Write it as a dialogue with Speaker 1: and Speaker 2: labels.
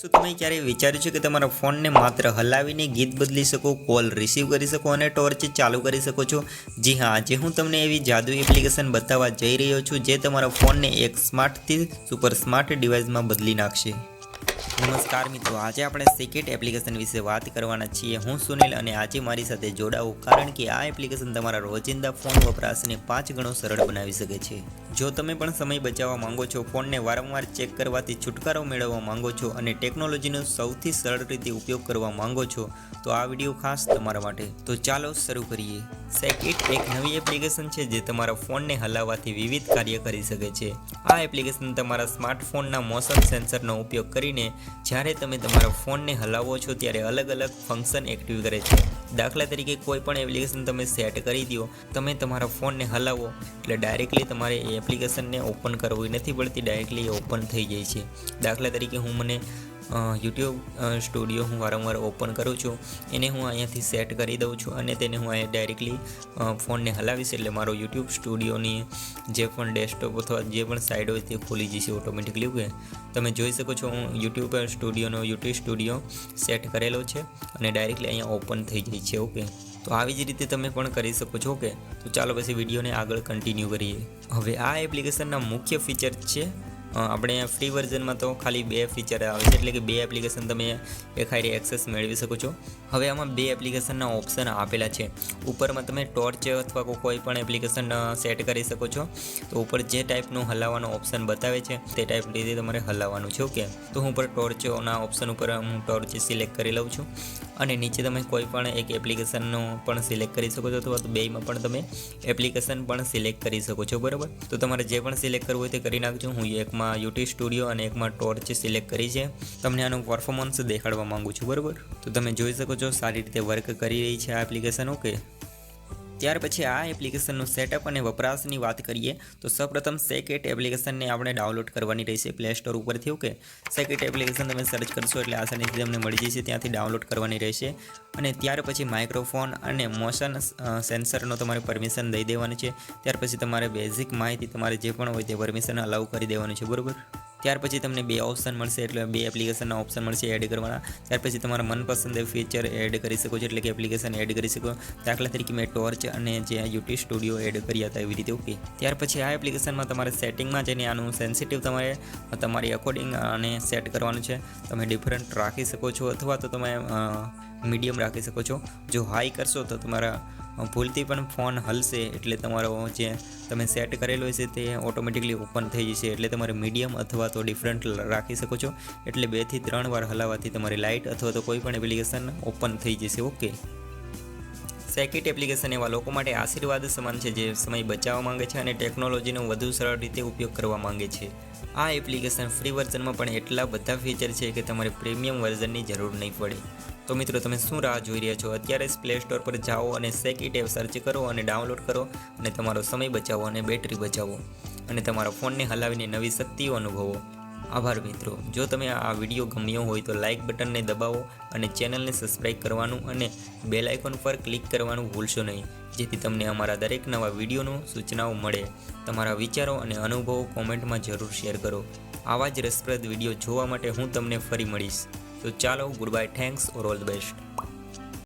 Speaker 1: શું તમે ક્યારેય વિચાર્યું છે કે તમારા ફોનને માત્ર હલાવીને ગીત બદલી શકો, કોલ રિસીવ કરી શકો અને ટોર્ચ ચાલુ કરી શકો છો? જી હા, આજે હું તમને એવી જાદુ એપ્લિકેશન બતાવવા જઈ રહ્યો છું જે તમારા ફોનને એક સ્માર્ટથી સુપર સ્માર્ટ ડિવાઇસમાં બદલી નાખશે. નમસ્કાર મિત્રો, આજે આપણે સિકેટ એપ્લિકેશન વિશે વાત કરવાના છીએ. હું સુનિલ અને આજે મારી સાથે જોડાવું કારણ કે આ એપ્લિકેશન તમારા રોજિંદા ફોન વપરાશને પાંચ ગણો સરળ બનાવી શકે છે. જો તમે પણ સમય બચાવવા માંગો છો, ફોનને વારંવાર ચેક કરવાથી છુટકારો મેળવવા માંગો છો અને ટેકનોલોજીનો સૌથી સરળ રીતે ઉપયોગ કરવા માંગો છો, તો આ વીડિયો ખાસ તમારા માટે. તો ચાલો શરૂ કરીએ. સેકેટ એક નવી એપ્લિકેશન છે જે તમારા ફોનને હલાવવાથી વિવિધ કાર્ય કરી શકે છે. આ એપ્લિકેશન તમારા સ્માર્ટફોનના મોશન સેન્સરનો ઉપયોગ કરીને જ્યારે તમે તમારા ફોનને હલાવો છો ત્યારે અલગ અલગ ફંક્શન એક્ટિવ કરે છે. દાખલા તરીકે કોઈ પણ એપ્લિકેશન તમે સેટ કરી દો, તમે તમારા ફોનને હલાવો, એટલે ડાયરેક્ટલી તમારે એ એપ્લિકેશનને ઓપન કરવું નથી પડતી, ડાયરેક્ટલી ઓપન થઈ જાય છે. દાખલા તરીકે હું મને યુટ્યુબ સ્ટુડિયો હું વારંવાર ઓપન કરું છું. એને હું અહીંયાથી સેટ કરી દઉં છું અને તેને હું અહીંયા ડાયરેક્ટલી ફોનને હલાવીશ એટલે મારો યુટ્યુબ સ્ટુડિયોની જે પણ ડેસ્કટોપ અથવા જે પણ સાઇડ હોય તે ખુલી જશે ઓટોમેટિકલી ઓકે તમે જોઈ શકો છો હું યુટ્યુબ સ્ટુડિયોનો યુટ્યુબ સ્ટુડિયો સેટ કરેલો છે અને ડાયરેક્ટલી અહીંયા ઓપન થઈ જાય છે ઓકે તો આવી જ રીતે તમે પણ કરી શકો છો ઓકે તો ચાલો પછી વિડીયોને આગળ કન્ટિન્યુ કરીએ. હવે આ એપ્લિકેશનના મુખ્ય ફીચર છે આપણે ફ્રી વર્ઝનમાં તો ખાલી બે ફીચર આવે છે. એટલે કે બે એપ્લિકેશન તમે એખારી એક્સેસ મેળવી શકો છો. હવે આમાં બે એપ્લિકેશનના ઓપ્શન આપેલા છે. ઉપરમાં તમે ટોર્ચ અથવા કોઈ પણ એપ્લિકેશન સેટ કરી શકો છો. તો ઉપર જે ટાઈપનું હલાવવાનો ઓપ્શન બતાવે છે, તે ટાઈપ રીતે તમારે હલાવવાનું છે ઓકે તો હું ઉપર ટોર્ચના ઓપ્શન ઉપર હું ટોર્ચ સિલેક્ટ કરી લઉં છું. અને નીચે તમે કોઈ પણ એક એપ્લિકેશનનો પણ સિલેક્ટ કરી શકો છો, અથવા તો બેયમાં પણ તમે એપ્લિકેશન પણ સિલેક્ટ કરી શકો છો, બરાબર? તો તમારે જે પણ સિલેક્ટ કરવું હોય તે કરી નાખજો. હું એકમાં યુટ્યુબ સ્ટુડિયો અને એકમાં ટોર્ચ સિલેક્ટ કરી છે. તમને આનું પરફોર્મન્સ દેખાડવા માંગુ છું, બરાબર? તો તમે જોઈ શકો છો સારી રીતે વર્ક કરી રહી છે આ એપ્લિકેશન ઓકે ત્યાર પછી આ એપ્લિકેશનનું સેટઅપ અને વપરાશની વાત કરીએ, તો સૌપ્રથમ સેકેટ એપ્લિકેશનને આપણે ડાઉનલોડ કરવાની રહેશે પ્લે સ્ટોર ઉપરથી ઓકે સેકેટ એપ્લિકેશન તમે સર્ચ કરશો એટલે આસાનીથી તમને મળી જશે, ત્યાંથી ડાઉનલોડ કરવાની રહેશે. અને ત્યાર પછી માઇક્રોફોન અને મોશન સેન્સરનો તમારે પરમિશન દઈ દેવાનું છે. ત્યાર પછી તમારે બેઝિક માહિતી તમારે જે પણ હોય તે પરમિશન અલાઉ કરી દેવાનું છે, બરાબર? ત્યાર પછી તમને બે ઓપ્શન મળશે, એટલે બે એપ્લિકેશનના ઓપ્શન મળશે એડ કરવાના. ત્યાર પછી તમારા મનપસંદ ફીચર એડ કરી શકો છો, એટલે કે એપ્લિકેશન એડ કરી શકો. દાખલા તરીકે મેં ટોર્ચ અને જે યુટ્યુબ સ્ટુડિયો એડ કર્યા હતા એવી રીતે ઓકે ત્યાર પછી આ એપ્લિકેશનમાં તમારે સેટિંગમાં જઈને આનું સેન્સિટિવ તમારે, તમારી અકોર્ડિંગ અને સેટ કરવાનું છે. તમે ડિફરન્ટ રાખી શકો છો, અથવા તો તમે મીડિયમ રાખી શકો છો. જો હાઈ કરશો તો તમારા ભૂલથી પણ ફોન હલશે એટલે તમારો જે તમે સેટ કરેલો હશે તે ઓટોમેટિકલી ઓપન થઈ જશે એટલે તમારે મીડિયમ અથવા તો ડિફરન્ટ રાખી શકો છો. એટલે બેથી ત્રણ વાર હલાવવાથી તમારી લાઇટ અથવા તો કોઈ પણ એપ્લિકેશન ઓપન થઈ જશે, ઓકે? સેકિટ એપ્લિકેશન એવા લોકો માટે આશીર્વાદ સમાન છે જે સમય બચાવવા માંગે છે અને ટેકનોલોજીનો વધુ સરળ રીતે ઉપયોગ કરવા માંગે છે. આ એપ્લિકેશન ફ્રી વર્ઝનમાં પણ એટલા બધા ફીચર છે કે તમારે પ્રીમિયમ વર્ઝનની જરૂર નહીં પડે. તો મિત્રો, તમે શું રાહ જોઈ રહ્યા છો? અત્યારે જ પ્લે સ્ટોર પર જાઓ અને સેકિટ એપ સર્ચ કરો અને ડાઉનલોડ કરો અને તમારો સમય બચાવો અને બેટરી બચાવો અને તમારા ફોનને હલાવીને નવી શક્તિઓ અનુભવો. આભાર મિત્રો. જો તમે આ વીડિયો ગમ્યો હોય તો લાઇક બટનને દબાવો અને ચેનલને સબસ્ક્રાઇબ કરવાનું અને બેલ આઇકોન પર ક્લિક કરવાનું ભૂલશો નહીં, જેથી તમને અમારા દરેક નવા વિડીયોનું સૂચનાઓ મળે. તમારા વિચારો અને અનુભવો કોમેન્ટમાં જરૂર શેર કરો. આવા જ રસપ્રદ વીડિયો જોવા માટે હું તમને ફરી મળીશ. તો ચાલો goodbye thanks or all the best